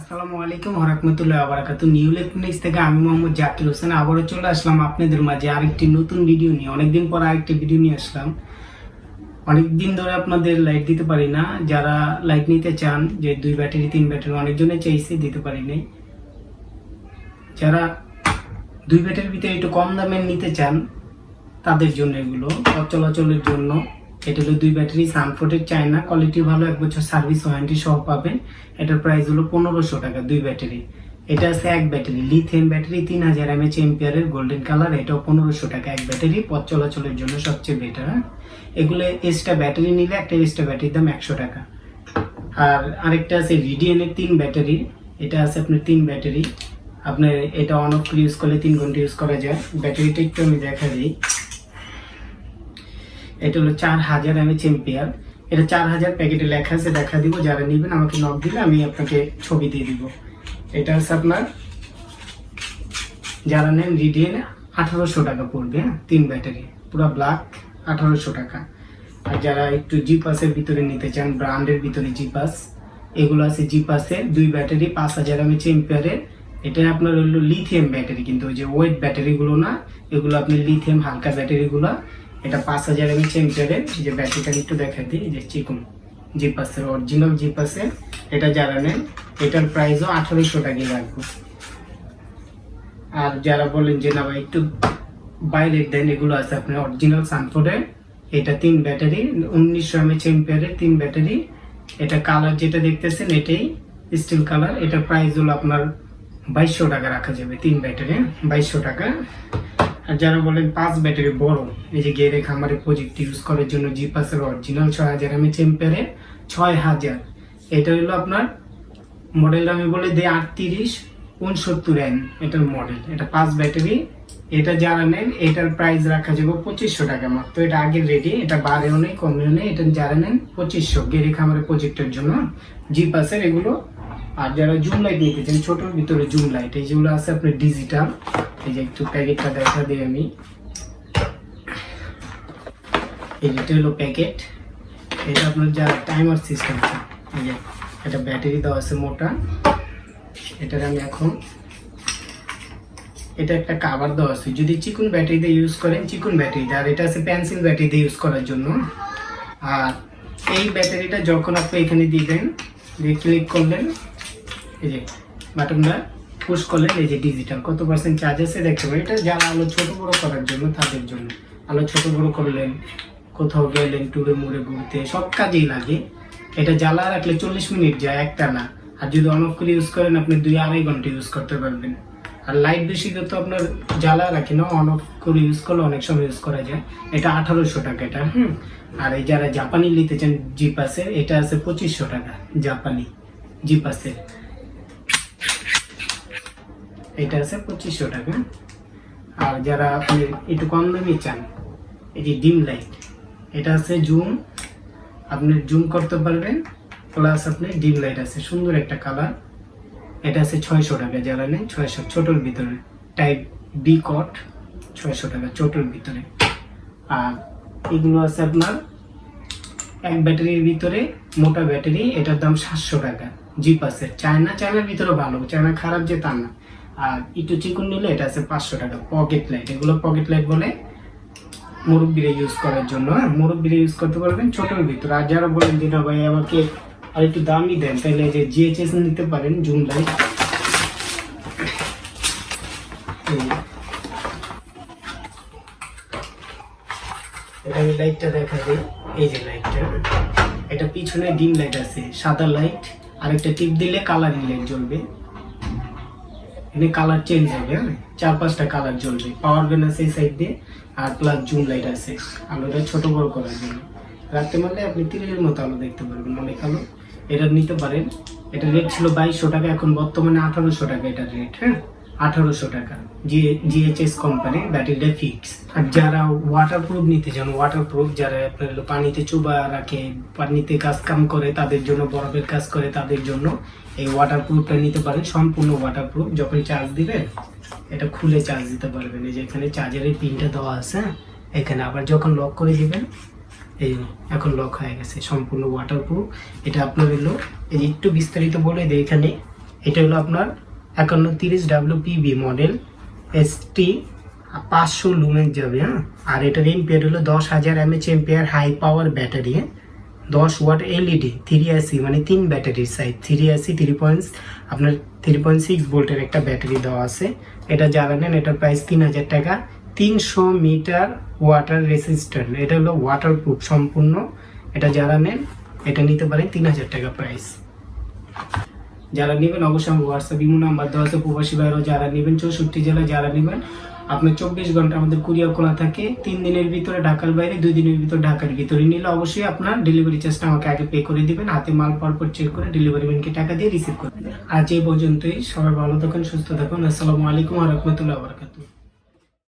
আসসালামু আলাইকুম হরাকমতুল্লাহ আবরাকাতু new electronics থেকে আমি মোহাম্মদ জাকির হোসেন আবারও চলে আসলাম আপনাদের মাঝে আরেকটি নতুন ভিডিও নিয়ে। অনেকদিন পর আরেকটি ভিডিও নিয়ে আসলাম। অনেকদিন ধরে আপনাদের লাইট দিতে পারি না। যারা লাইট নিতে চান, যে দুই ব্যাটারি তিন ব্যাটারি অনেকজনে চাইছে, দিতে পারি নাই। যারা দুই ব্যাটারির ভিতরে একটু কম দামের নিতে চান, তাদের জন্য এগুলো। চলাচলের জন্য এটা হলো দুই ব্যাটারি সানফোর্টের চায়না কোয়ালিটি ভালো, এক বছর সার্ভিস ওয়ারেন্টি সহ পাবেন। এটার প্রাইস হলো পনেরোশো টাকা, দুই ব্যাটারি। এটা আছে এক ব্যাটারি লিথিয়াম ব্যাটারি, তিন হাজার এমএচ এম্পিয়ারের গোল্ডেন কালার এটাও পনেরোশো টাকা, এক ব্যাটারি। পথ চলাচলের জন্য সবচেয়ে বেটার হ্যাঁ? এগুলো এক্সট্রা ব্যাটারি নিলে একটা এক্সট্রা ব্যাটারির দাম একশো টাকা। আর আরেকটা আছে রিডিয়ানের তিন ব্যাটারি, এটা আছে আপনার তিন ব্যাটারি। আপনার এটা অন অফ ইউজ করলে তিন ঘণ্টা ইউজ করা যায়। ব্যাটারিটা একটু আমি দেখা দিই। এটা হলো চার হাজার এমএচ এম্পিয়ার এটা চার হাজার প্যাকেটে লেখা আছে, দেখা দিব, যারা নেবেন আমাকে নক দিলে আমি আপনাকে ছবি দিয়ে দিব। এটা হচ্ছে আপনার, যারা নেন রিডিয়ান আঠারোশো টাকা পড়বে হ্যাঁ তিন ব্যাটারি, পুরো ব্ল্যাক আঠারোশো টাকা। আর যারা একটু জিপাসের ভিতরে নিতে চান ব্র্যান্ডের ভিতরে জিপাস এগুলো আছে জিপাসের দুই ব্যাটারি, পাঁচ হাজার এমএচ এম্পিয়ারের এটা আপনার হলো লিথিয়াম ব্যাটারি কিন্তু ওই যে ওয়েট ব্যাটারিগুলো না, এগুলো আপনি লিথিয়াম হালকা ব্যাটারিগুলো এটা পাঁচ হাজার এমএচ এই যে ব্যাটারিটা একটু দেখা দিই যে চিকুন জিপাসের অরিজিনাল জিপাসের এটা যারা নেন, এটার প্রাইসও আঠারোশো টাকাই রাখব। আর যারা বলেন যে, না ভাই, একটু বাইরের দেন, এগুলো আছে আপনার অরিজিনাল সানফোর্ডের এটা তিন ব্যাটারি, উনিশশো এমএচ এম্পিয়ারের তিন ব্যাটারি। এটা কালার যেটা দেখতেছেন, এটাই স্টিল কালার এটা প্রাইস হলো আপনার বাইশশো টাকা রাখা যাবে, তিন ব্যাটারি, বাইশশো টাকা। আর যারা বলেন পাঁচ ব্যাটারি বড়, এই যে গেরে খামারে প্রজেক্ট ইউজ করার জন্য জিপাসের অরিজিনাল ছয় হাজার এমএচ এম্পিয়ারের ছয় হাজার। এটা হলো আপনার মডেল আমি বলে দিই আটত্রিশ উনসত্তর এন এটার মডেল এটা পাঁচ ব্যাটারি, এটা যারা নেন, এটার প্রাইস রাখা যাবে পঁচিশশো টাকা মাত্র। এটা আগের রেডি এটা বারেও নেই, কমেও নেই, এটা যারা নেন পঁচিশশো। গেরে খামারের প্রজেক্টের জন্য জি পাসের এগুলো আর যারা জুম লাইট নিতে চান, ছোটোর ভিতরে জুম লাইট, এই যেগুলো আছে আপনার ডিজিটাল এই যে একটু প্যাকেটটা দেখা দিই আমি। এই যেটা হলো প্যাকেট এটা আপনার যা টাইমার সিস্টেম এই যে এটা ব্যাটারি দেওয়া আছে মোটা, এটার আমি এখন, এটা একটা কাভার দেওয়া আছে। যদি চিকুন ব্যাটারিতে ইউজ করেন, চিকুন ব্যাটারিতে আর এটা আছে পেন্সিল ব্যাটারিতে ইউজ করার জন্য। আর এই ব্যাটারিটা যখন আপনি এখানে দিবেন, দিয়ে ক্লিক করলেন এই যে বাটনটা পুশ করলেন এই যে ডিজিটাল কত পার্সেন্ট চার্জ আছে দেখতে পাবেন এটা যারা আলো ছোট বড় করার জন্য তাদের জন্য। আলো ছোট বড় করলেন কোথাও গেলেন টুরে মুড়ে ঘুরতে সব কাজেই লাগে। এটা জ্বালা রাখলে চল্লিশ মিনিট যায় একটা না। আর যদি অন অফ করে ইউজ করেন, আপনি দুই আড়াই ঘণ্টা ইউজ করতে পারবেন। আর লাইট বেশি তো আপনার জ্বালা রাখি না অন অফ করে ইউজ করলে অনেক সময় ইউজ করা যায়। এটা আঠারোশো টাকা এটা, হুম? আর এই যারা জাপানি নিতে চান জিপাসের এটা আছে পঁচিশশো টাকা জাপানি জিপাসের এটা আছে পঁচিশশো টাকা। আর যারা আপনি একটু কম দামি চান, এই যে ডিম লাইট এটা আছে জুম আপনি জুম করতে পারবেন প্লাস আপনি ডিম লাইট আছে, সুন্দর একটা কালার এটা আছে ছয়শো টাকা, যারা নেন ছয়শো, ছোটোর ভিতরে। টাইপ বি কট ছয়শো টাকা, ছোটোর ভিতরে। আর এগুলো আছে আপনার, এক ব্যাটারির ভিতরে, মোটা ব্যাটারি, এটার দাম সাতশো টাকা। জিপ আছে চায়না, চায়নার ভিতরে ভালো, চায়না খারাপ যে তা না। আর একটু চিকুন নিলে এটা আছে পাঁচশো টাকা পকেট লাইট এগুলো পকেট লাইট বলে মুরব্বিরা ইউজ করার জন্য হ্যাঁ? মুরব্বিরা ইউজ করতে পারবেন ছোটোর ভিতরে। আর যারা বলেন যে, না ভাই, আমাকে আর একটু দামই দেন, তাহলে যে জিএচএস নিতে পারেন, জুম লাইট। আমি লাইটটা দেখা এই যে লাইটটা এটা পিছনে ডিম লাইট আছে, সাদা লাইট আর একটা টিপ দিলে কালারিং লাইট জ্বলবে। এখানে কালার চেঞ্জ হবে হ্যাঁ? চার পাঁচটা কালার জ্বলবে। পাওয়ার ব্যান আছে এই সাইড দিয়ে, আর প্লাস জুম লাইট আছে। আলোটা ছোট বড় করার জন্য। রাখতে পারলে আপনি তিরিশের মতো আলো দেখতে পারবেন, অনেক আলো। এটা নিতে পারেন। এটা রেট ছিল বাইশশো টাকা, এখন বর্তমানে আঠারোশো টাকা এটার রেট হ্যাঁ? আঠারোশো টাকা। জিএচএস কোম্পানি দ্যাট ব্যাটারিটা ফিক্স আর যারা ওয়াটার প্রুফ নিতে চান ওয়াটার প্রুফ যারা আপনার পানিতে চুবা রাখে, পানিতে কাজ কাম করে, তাদের জন্য, বরফের কাজ করে, তাদের জন্য এই ওয়াটার প্রুফটা নিতে পারেন। সম্পূর্ণ ওয়াটার প্রুফ যখন চার্জ দিবেন এটা খুলে চার্জ দিতে পারবেন। এই যে এখানে চার্জারের পিনটা দেওয়া আছে হ্যাঁ? এখানে আবার যখন লক করে দিবেন, এই এখন লক হয়ে গেছে, সম্পূর্ণ ওয়াটার প্রুফ এটা আপনার হলো, এই একটু বিস্তারিত বলে দিই এখানে, এটা হলো আপনার একান্ন তিরিশ W PB model S T পাঁচশো লুমেন যাবে হ্যাঁ? আর এটার এম্পিয়ার হলো দশ হাজার MH ampere high power battery দশ ওয়াট এলইডি থ্রি আশি মানে তিন ব্যাটারির সাইজ থ্রি আশি থ্রি পয়েন্ট আপনার থ্রি পয়েন্ট সিক্স ভোল্টের একটা ব্যাটারি দেওয়া আছে। এটা যারা নেন, এটার প্রাইস তিন হাজার টাকা। তিনশো মিটার ওয়াটার রেসিস্ট্যান্ট এটা হলো ওয়াটার প্রুফ সম্পূর্ণ। এটা যারা নেন, এটা নিতে পারেন তিন হাজার টাকা প্রাইস যারা নেবেন অবশ্যই আমার হোয়াটসঅ্যাপ ইমো নাম্বার দেওয়া আছে প্রবাসী বাইরেও যারা নেবেন চৌষট্টি জেলায় যারা নেবেন, আপনার চব্বিশ ঘণ্টা আমাদের কুরিয়ার খোলা থাকে। তিন দিনের ভিতরে ঢাকার বাইরে, দুই দিনের ভিতরে ঢাকার ভিতরে। নিলে অবশ্যই আপনার ডেলিভারি চার্জটা আমাকে আগে পে করে দিবেন। হাতে মাল পাওয়ার পর চেক করে ডেলিভারি ম্যানকে টাকা দিয়ে রিসিভ করে দেবেন আজ এই পর্যন্তই। সবাই ভালো থাকুন, সুস্থ থাকুন। আসসালামু আলাইকুম রহমতুল্লাহ বরকাতুহ।